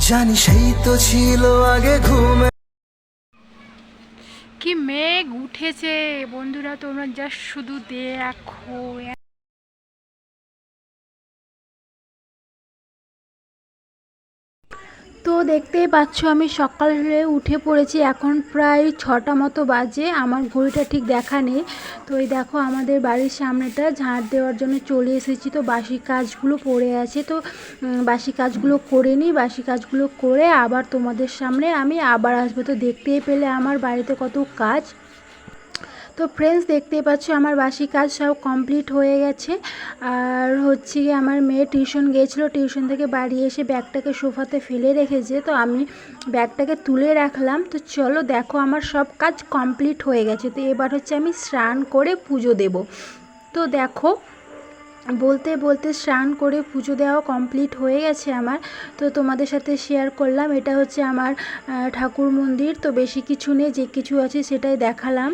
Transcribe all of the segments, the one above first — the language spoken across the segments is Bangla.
জানি সেই তো ছিল আগে ঘুমে। কি মেঘ উঠেছে। বন্ধুরা তোমরা জাস্ট শুধু দেখো। তো দেখতেই পাচ্ছ আমি সকালে উঠে পড়েছি। এখন প্রায় ছটা মতো বাজে। আমার ঘড়িটা ঠিক দেখা নেই। তো এই দেখো আমাদের বাড়ির সামনেটা ঝাঁট দেওয়ার জন্য চলে এসেছি। তো বাসি কাজগুলো পড়ে আছে। তো বাসি কাজগুলো করে নিই। বাসি কাজগুলো করে আবার তোমাদের সামনে আমি আবার আসব। তো দেখতেই পেলে আমার বাড়িতে কত কাজ। তো ফ্রেন্ডস দেখতেই পাচ্ছ আমার বাসি কাজ সব কমপ্লিট হয়ে গেছে। আর হচ্ছে গিয়ে আমার মেয়ে টিউশন গিয়েছিল টিউশন থেকে বাড়ি এসে ব্যাগটাকে সোফাতে ফেলে রেখেছে। তো আমি ব্যাগটাকে তুলে রাখলাম। তো চলো দেখো আমার সব কাজ কমপ্লিট হয়ে গেছে। তো এবার হচ্ছে আমি স্নান করে পুজো দেব। তো দেখো, বলতে বলতে স্নান করে পুজো দেওয়া কমপ্লিট হয়ে গেছে আমার। তো তোমাদের সাথে শেয়ার করলাম। এটা হচ্ছে আমার ঠাকুর মন্দির। তো বেশি কিছু নেই, যে কিছু আছে সেটাই দেখালাম।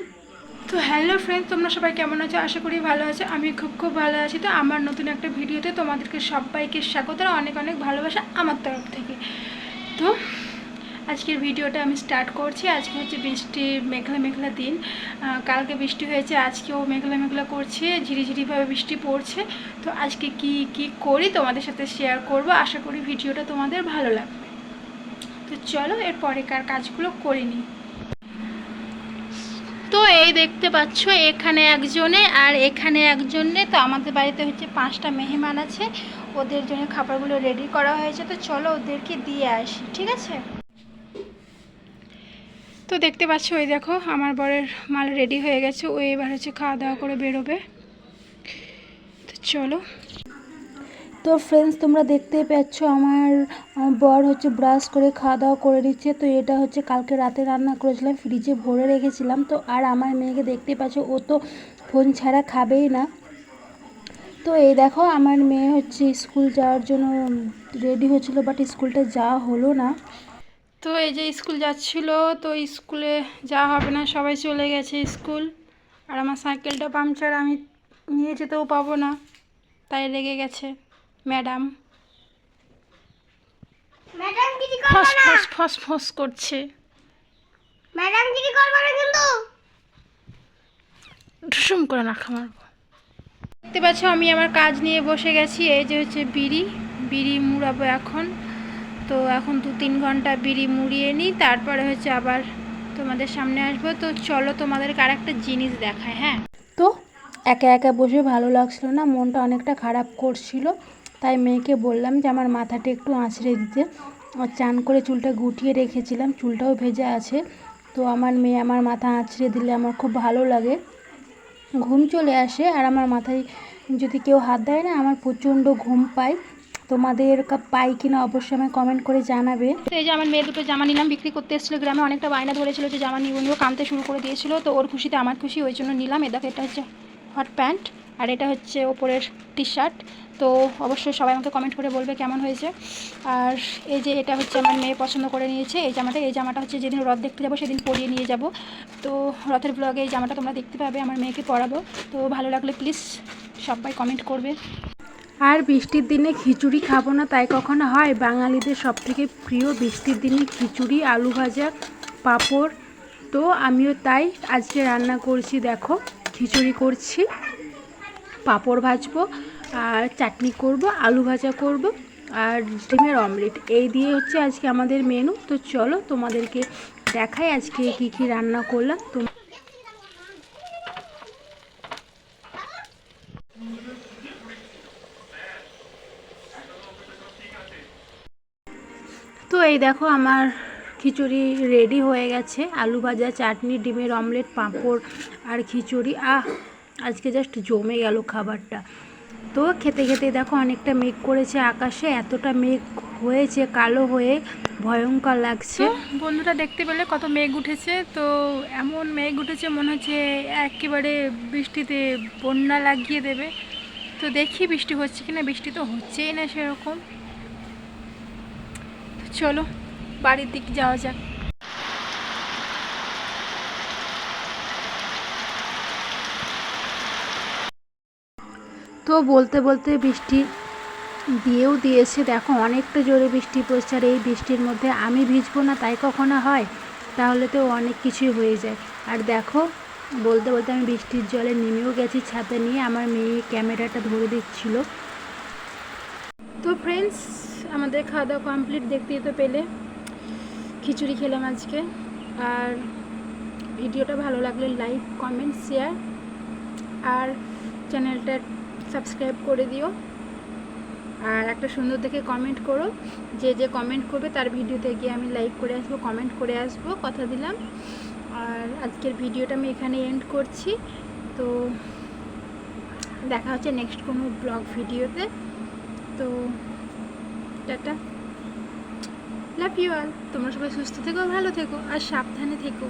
তো হ্যালো ফ্রেন্ডস তোমরা সবাই কেমন আছো? আশা করি ভালো আছো। আমি খুব খুব ভালো আছি। তো আমার নতুন একটা ভিডিওতে তোমাদেরকে সবাইকে স্বাগত অনেক অনেক ভালোবাসা আমার তরফ থেকে। তো আজকের ভিডিওটা আমি স্টার্ট করছি। আজকে হচ্ছে বৃষ্টি, মেঘলা মেঘলা দিন। কালকে বৃষ্টি হয়েছে, আজকেও মেঘলা মেঘলা করছে ঝিরিঝিরিভাবে বৃষ্টি পড়ছে। তো আজকে কি কি করি তোমাদের সাথে শেয়ার করব? আশা করি ভিডিওটা তোমাদের ভালো লাগবে। তো চলো এরপরে কার কাজগুলো করে নিই। তো এই দেখতে পাচ্ছ, এখানে একজনে আর এখানে একজনে, তো আমাদের বাড়িতে হচ্ছে পাঁচটা মেহমান আছে। ওদের জন্য খাবারগুলো রেডি করা হয়েছে, তো চলো ওদেরকে দিয়ে আসি, ঠিক আছে? তো দেখতে পাচ্ছ, ওই দেখো, আমার বরের মাল রেডি হয়ে গেছে, ও এবার হচ্ছে খাওয়া দাওয়া করে বেরোবে। তো চলো। তো ফ্রেন্ডস তোমরা দেখতেই পাচ্ছ আমার বর হচ্ছে ব্রাশ করে খাওয়া দাওয়া করে দিচ্ছে তো এটা হচ্ছে কালকে রাতে রান্না করেছিলাম ফ্রিজে ভরে রেখেছিলাম। তো আর আমার মেয়েকে দেখতে পাচ্ছ, ও তো ফোন ছাড়া খাবেই না। তো এই দেখো, আমার মেয়ে হচ্ছে স্কুল যাওয়ার জন্য রেডি হচ্ছিল বাট স্কুলটা যাওয়া হলো না। তো এই যে স্কুল যাচ্ছিল, তো স্কুলে যাওয়া হবে না, সবাই চলে গেছে স্কুল আর আমার সাইকেলটা পাংচার আমি নিয়ে যেতেও পাবো না, তাই লেগে গেছে। ম্যাডাম। ম্যাডাম কিছু ফস করবে না। ফস ফস ফস করছে। ম্যাডাম কিছু করবে না কিন্তু। ঢুসুম করে না মারবো। দেখতে পাচ্ছ আমি আমার কাজ নিয়ে বসে গেছি এই যে হচ্ছে বিড়ি। বিড়ি মুড়াবো এখন। তো এখন দু তিন ঘণ্টা বিড়ি মুড়িয়ে নিই তারপরে হচ্ছে আবার তোমাদের সামনে আসব। তো চলো তোমাদেরকে আর একটা জিনিস দেখায় হ্যাঁ? তো একা একা বসে ভালো লাগছিল না মনটা অনেকটা খারাপ করছিল। তাই মেয়েকে বললাম যে আমার মাথাটা একটু আঁচড়ে দিতে। আর চান করে চুলটা গুটিয়ে রেখেছিলাম, চুলটাও ভেজা আছে। তো আমার মেয়ে আমার মাথা আঁচড়ে দিলে আমার খুব ভালো লাগে। ঘুম চলে আসে আর আমার মাথায় যদি কেউ হাত দেয় না, আমার প্রচণ্ড ঘুম পায়। তোমাদের পাই কিনা অবশ্যই আমায় কমেন্ট করে জানাবে। তো এই যে আমার মেয়ে দুটো জামা নিলাম, বিক্রি করতে এসেছিল, গ্রামে অনেকটা বায়না ধরেছিল যে জামা নিব নিব, কানতে শুরু করে দিয়েছিল। তো ওর খুশিতে আমার খুশি, ওই জন্য নিলাম। এটা হচ্ছে হট প্যান্ট আর এটা হচ্ছে ওপরের টি শার্ট তো অবশ্যই সবাই আমাকে কমেন্ট করে বলবে কেমন হয়েছে। আর এই যে এটা হচ্ছে আমার মেয়ে পছন্দ করে নিয়েছে। এই জামাটা এই জামাটা হচ্ছে যেদিন রথ দেখতে যাব সেদিন পরিয়ে নিয়ে যাব। তো রথের ব্লগে এই জামাটা তোমরা দেখতে পাবে, আমার মেয়েকে পরাবো। তো ভালো লাগলে প্লিজ সবাই কমেন্ট করবে। আর বৃষ্টির দিনে খিচুড়ি খাব না, তাই কখনো হয়? বাঙালিদের সবথেকে প্রিয় বৃষ্টির দিনে খিচুড়ি, আলু ভাজা, পাঁপড়। তো আমিও তাই আজকে রান্না করছি, দেখো, খিচুড়ি করছি। পাঁপড় ভাজবো, আর চাটনি করব, আলু ভাজা করব, আর ডিমের অমলেট। এই দিয়ে হচ্ছে আজকে আমাদের মেনু। তো চলো তোমাদেরকে দেখাই আজকে কি কি রান্না করলাম। তো তো এই দেখো আমার খিচুড়ি রেডি হয়ে গেছে। আলু ভাজা, চাটনি, ডিমের অমলেট, পাঁপড় আর খিচুড়ি। আহ আজকে জাস্ট জমে গেল খাবারটা। তো খেতে খেতে দেখো অনেকটা মেঘ করেছে আকাশে, এতটা মেঘ হয়েছে, কালো হয়ে ভয়ঙ্কর লাগছে। বন্ধুরা দেখতে পেলে কত মেঘ উঠেছে। তো এমন মেঘ উঠেছে মনে হচ্ছে একেবারে বৃষ্টিতে বন্যা লাগিয়ে দেবে। তো দেখি বৃষ্টি হচ্ছে কিনা, বৃষ্টি তো হচ্ছেই না সেরকম। চলো, বাড়ির দিকে যাওয়া যাক। তো বলতে বলতে বৃষ্টি দিয়েও দিয়েছে। দেখো, অনেকটা জোরে বৃষ্টি পড়ছে আর এই বৃষ্টির মধ্যে আমি ভিজবো না, তাই কখনো হয়? তাহলে তো অনেক কিছুই হয়ে যায়। আর দেখো, বলতে বলতে আমি বৃষ্টির জলে নেমেও গেছি ছাতা নিয়ে। আমার মেয়ে ক্যামেরাটা ধরে দিচ্ছিল তো ফ্রেন্ডস আমাদের খাওয়া দাওয়া কমপ্লিট দেখতে তো পেলে। খিচুড়ি খেলাম আজকে। আর ভিডিওটা ভালো লাগলে লাইক কমেন্ট শেয়ার আর চ্যানেলটা সাবস্ক্রাইব করে দিও। আর একটা সুন্দর দেখে কমেন্ট করো। যে যে কমেন্ট করবে তার ভিডিওতে গিয়ে আমি লাইক করে আসব কমেন্ট করে আসব, কথা দিলাম। আর আজকের ভিডিওটা আমি এখানে এন্ড করছি। তো দেখা হচ্ছে নেক্সট কোনো ব্লগ ভিডিওতে। তো টাটা। লাভ ইউ অল তোমরা সবাই সুস্থ থেকো, ভালো থেকো, আর সাবধানে থেকো।